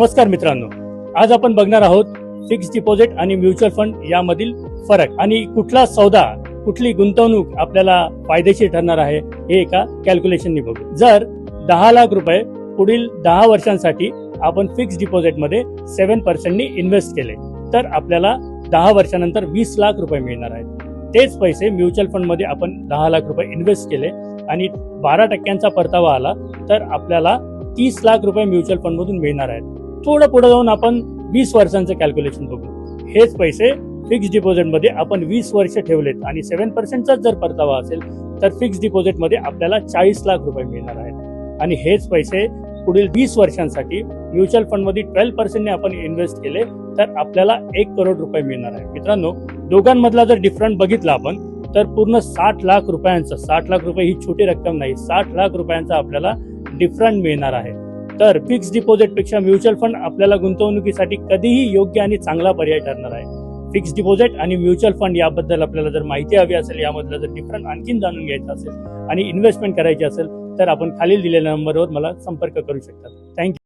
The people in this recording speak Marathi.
नमस्कार मित्रांनो आज आपण बघणार आहोत फिक्स डिपॉझिट आणि म्युच्युअल फंड यामधील फरक आणि कुठला सौदा कुठली गुंतवणूक आपल्याला फायदेशीर ठरणार आहे हे एका कॅल्क्युलेशननी बघू. जर दहा लाख रुपये पुढील दहा वर्षांसाठी आपण फिक्स डिपॉझिटमध्ये सेव्हन पर्सेंटनी इन्व्हेस्ट केले तर आपल्याला दहा वर्षानंतर वीस लाख रुपये मिळणार आहेत. तेच पैसे म्युच्युअल फंडमध्ये आपण दहा लाख रुपये इन्व्हेस्ट केले आणि बारा टक्क्यांचा परतावा आला तर आपल्याला तीस लाख रुपये म्युच्युअल फंडमधून मिळणार आहेत. थोडं पुढे जाऊन आपण वीस वर्षांचं कॅल्क्युलेशन बघू. हेच पैसे फिक्स डिपॉझिटमध्ये आपण वीस वर्ष ठेवलेत आणि सेव्हन पर्सेंटचाच जर परतावा असेल तर फिक्स डिपॉझिटमध्ये आपल्याला चाळीस लाख रुपये मिळणार आहेत. आणि हेच पैसे पुढील वीस वर्षांसाठी म्युच्युअल फंडमध्ये ट्वेल्व पर्सेंटने आपण इन्व्हेस्ट केले तर आपल्याला एक करोड रुपये मिळणार आहे मित्रांनो दोघांमधला जर डिफरंट बघितला आपण तर पूर्ण साठ लाख रुपयांचं साठ लाख रुपये ही छोटी रक्कम नाही साठ लाख रुपयांचा आपल्याला डिफरंट मिळणार आहे. तर फिक्स डिपॉझिटपेक्षा म्युच्युअल फंड आपल्याला गुंतवणुकीसाठी कधीही योग्य आणि चांगला पर्याय ठरणार आहे. फिक्स डिपॉझिट आणि म्युच्युअल फंड याबद्दल आपल्याला जर माहिती हवी असेल यामधलं जर डिफरंट आणखीन जाणून घ्यायचं असेल आणि इन्व्हेस्टमेंट करायची असेल तर आपण खालील दिलेल्या नंबरवर मला संपर्क करू शकता. थँक्यू